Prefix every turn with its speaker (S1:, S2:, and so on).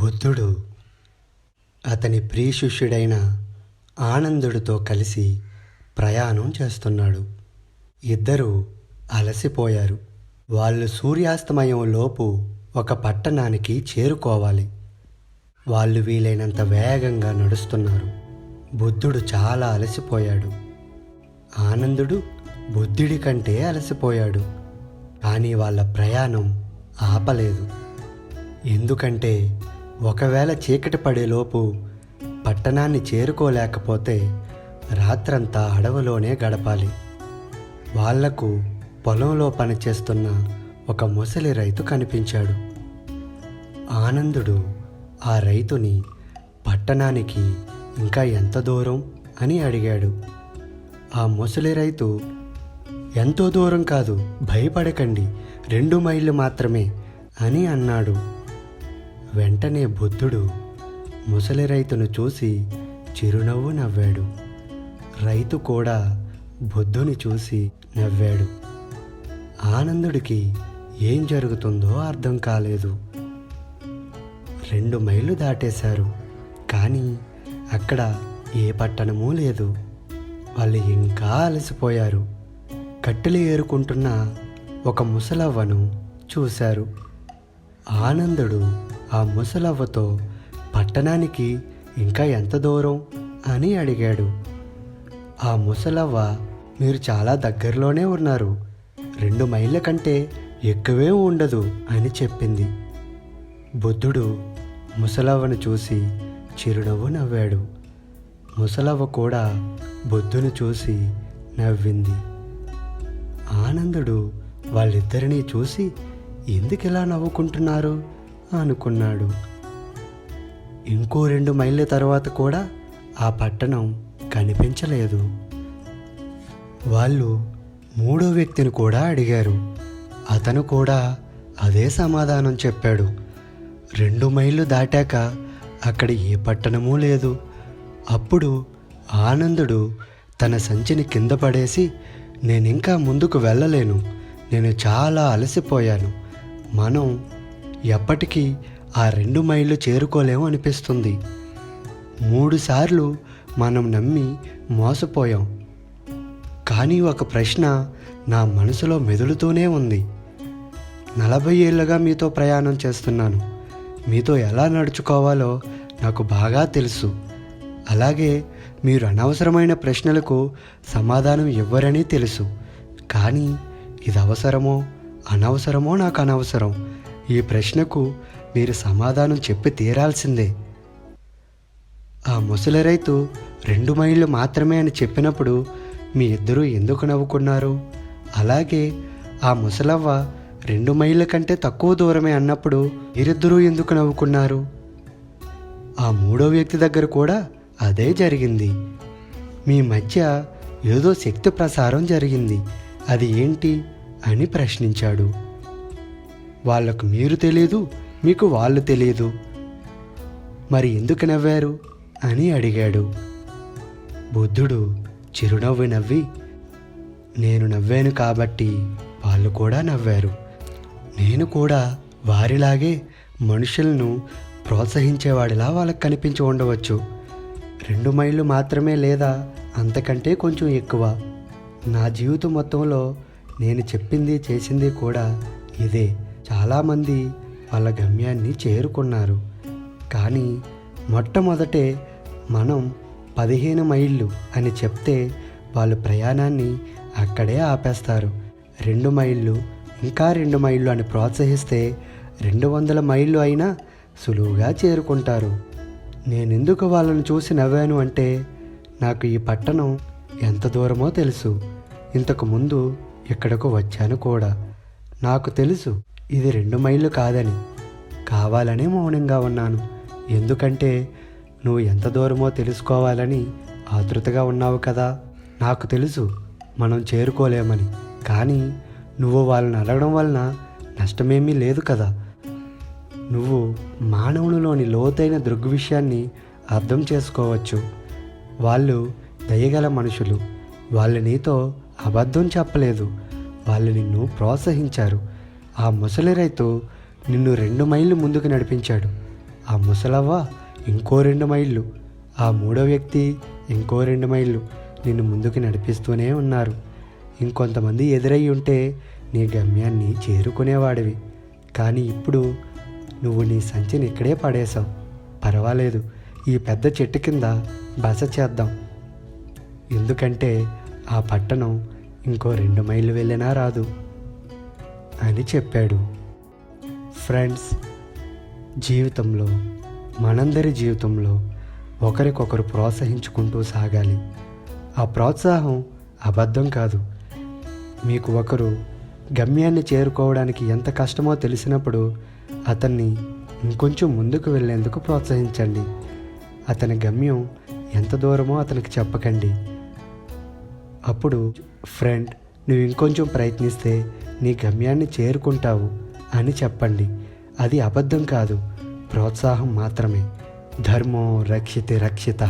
S1: బుద్ధుడు అతని ప్రియశిష్యుడైన ఆనందుడితో కలిసి ప్రయాణం చేస్తున్నాడు. ఇద్దరూ అలసిపోయారు. వాళ్ళు సూర్యాస్తమయం లోపు ఒక పట్టణానికి చేరుకోవాలి. వాళ్ళు వీలైనంత వేగంగా నడుస్తున్నారు. బుద్ధుడు చాలా అలసిపోయాడు. ఆనందుడు బుద్ధుడి కంటే అలసిపోయాడు. కానీ వాళ్ళ ప్రయాణం ఆపలేదు. ఎందుకంటే ఒకవేళ చీకటి పడేలోపు పట్టణాన్ని చేరుకోలేకపోతే రాత్రంతా అడవిలోనే గడపాలి. వాళ్ళకు పొలంలో పనిచేస్తున్న ఒక ముసలి రైతు కనిపించాడు. ఆనందుడు ఆ రైతుని పట్టణానికి ఇంకా ఎంత దూరం? అని అడిగాడు. ఆ ముసలి రైతు ఎంతో దూరం కాదు భయపడకండి రెండు మైళ్ళు మాత్రమే అని అన్నాడు. వెంటనే బుద్ధుడు ముసలి రైతును చూసి చిరునవ్వు నవ్వాడు. రైతు కూడా బుద్ధుని చూసి నవ్వాడు. ఆనందుడికి ఏం జరుగుతుందో అర్థం కాలేదు. రెండు మైళ్ళు దాటేశారు. కానీ అక్కడ ఏ పట్టణమూ లేదు. వాళ్ళు ఇంకా అలసిపోయారు. కట్టెలు ఏరుకుంటున్న ఒక ముసలవ్వను చూశారు. ఆనందుడు ఆ ముసలవ్వతో పట్టణానికి ఇంకా ఎంత దూరం? అని అడిగాడు. ఆ ముసలవ్వ మీరు చాలా దగ్గరలోనే ఉన్నారు. రెండు మైళ్ళ కంటే ఎక్కువే ఉండదు అని చెప్పింది. బుద్ధుడు ముసలవ్వను చూసి చిరునవ్వు నవ్వాడు. ముసలవ్వ కూడా బుద్ధుని చూసి నవ్వింది. ఆనందుడు వాళ్ళిద్దరినీ చూసి ఎందుకు ఇలా నవ్వుకుంటున్నారు? అనుకున్నాడు. ఇంకో రెండు మైళ్ళ తర్వాత కూడా ఆ పట్టణం కనిపించలేదు. వాళ్ళు మూడో వ్యక్తిని కూడా అడిగారు. అతను కూడా అదే సమాధానం చెప్పాడు. రెండు మైళ్ళు దాటాక అక్కడ ఏ పట్టణమూ లేదు. అప్పుడు ఆనందుడు తన సంచిని కింద పడేసి నేనింకా ముందుకు వెళ్ళలేను. నేను చాలా అలసిపోయాను. మనం ఎప్పటికీ ఆ రెండు మైళ్ళు చేరుకోలేము అనిపిస్తుంది. మూడుసార్లు మనం నమ్మి మోసపోయాం. కానీ ఒక ప్రశ్న నా మనసులో మెదులుతూనే ఉంది. నలభై ఏళ్ళుగా మీతో ప్రయాణం చేస్తున్నాను. మీతో ఎలా నడుచుకోవాలో నాకు బాగా తెలుసు. అలాగే మీరు అనవసరమైన ప్రశ్నలకు సమాధానం ఇవ్వరని తెలుసు. కానీ ఇది అవసరమో అనవసరమో నాకు అనవసరం. ఈ ప్రశ్నకు మీరు సమాధానం చెప్పి తీరాల్సిందే. ఆ ముసలి రైతు రెండు మైళ్ళు మాత్రమే అని చెప్పినప్పుడు మీ ఇద్దరూ ఎందుకు నవ్వుకున్నారు? అలాగే ఆ ముసలవ్వ రెండు మైళ్ళ కంటే తక్కువ దూరమే అన్నప్పుడు మీరిద్దరూ ఎందుకు నవ్వుకున్నారు? ఆ మూడో వ్యక్తి దగ్గర కూడా అదే జరిగింది. మీ మధ్య ఏదో శక్తి ప్రసారం జరిగింది. అది ఏంటి అని ప్రశ్నించాడు. వాళ్ళకు మీరు తెలియదు మీకు వాళ్ళు తెలియదు మరి ఎందుకు నవ్వారు? అని అడిగాడు. బుద్ధుడు చిరునవ్వు నవ్వి నేను నవ్వాను కాబట్టి వాళ్ళు కూడా నవ్వారు. నేను కూడా వారిలాగే మనుషులను ప్రోత్సహించేవాడిలా వాళ్ళకి కనిపించి ఉండవచ్చు. రెండు మైళ్ళు మాత్రమే లేదా అంతకంటే కొంచెం ఎక్కువ. నా జీవితం మొత్తంలో నేను చెప్పింది చేసింది కూడా ఇదే. చాలామంది వాళ్ళ గమ్యాన్ని చేరుకున్నారు. కానీ మొట్టమొదటే మనం పదిహేను మైళ్ళు అని చెప్తే వాళ్ళు ప్రయాణాన్ని అక్కడే ఆపేస్తారు. రెండు మైళ్ళు ఇంకా రెండు మైళ్ళు అని ప్రోత్సహిస్తే రెండు వందల మైళ్ళు అయినా సులువుగా చేరుకుంటారు. నేనెందుకు వాళ్ళని చూసి నవ్వాను అంటే నాకు ఈ పట్టణం ఎంత దూరమో తెలుసు. ఇంతకు ముందు ఇక్కడకు వచ్చాను కూడా. నాకు తెలుసు. ఇది రెండు మైళ్ళు కాదని కావాలనే మౌనంగా ఉన్నాను. ఎందుకంటే నువ్వు ఎంత దూరమో తెలుసుకోవాలని ఆతృతగా ఉన్నావు కదా. నాకు తెలుసు మనం చేరుకోలేమని. కానీ నువ్వు వాళ్ళని అడగడం వలన నష్టమేమీ లేదు కదా. నువ్వు మానవునిలోని లోతైన దృగ్విషయాన్ని అర్థం చేసుకోవచ్చు. వాళ్ళు దయగల మనుషులు. వాళ్ళు నీతో అబద్ధం చెప్పలేదు. వాళ్ళు నిన్ను ప్రోత్సహించారు. ఆ ముసలి రైతు నిన్ను రెండు మైళ్ళు ముందుకు నడిపించాడు. ఆ ముసలవ్వ ఇంకో రెండు మైళ్ళు. ఆ మూడో వ్యక్తి ఇంకో రెండు మైళ్ళు. నిన్ను ముందుకు నడిపిస్తూనే ఉన్నారు. ఇంకొంతమంది ఎదురై ఉంటే నీ గమ్యాన్ని చేరుకునేవాడివి. కానీ ఇప్పుడు నువ్వు నీ సంచిని ఇక్కడే పడేశావు. పర్వాలేదు ఈ పెద్ద చెట్టు కింద బస చేద్దాం. ఎందుకంటే ఆ పట్టణం ఇంకో రెండు మైళ్ళు వెళ్ళినా రాదు. అని చెప్పాడు. ఫ్రెండ్స్ జీవితంలో మనందరి జీవితంలో ఒకరికొకరు ప్రోత్సహించుకుంటూ సాగాలి. ఆ ప్రోత్సాహం అబద్ధం కాదు. మీకు ఒకరు గమ్యాన్ని చేరుకోవడానికి ఎంత కష్టమో తెలిసినప్పుడు అతన్ని ఇంకొంచెం ముందుకు వెళ్ళేందుకు ప్రోత్సహించండి. అతని గమ్యం ఎంత దూరమో అతనికి చెప్పకండి. అప్పుడు ఫ్రెండ్ నువ్వు ఇంకొంచెం ప్రయత్నిస్తే నీ గమ్యాన్ని చేరుకుంటావు అని చెప్పండి. అది అబద్ధం కాదు. ప్రోత్సాహం మాత్రమే. ధర్మో రక్షితి రక్షిత.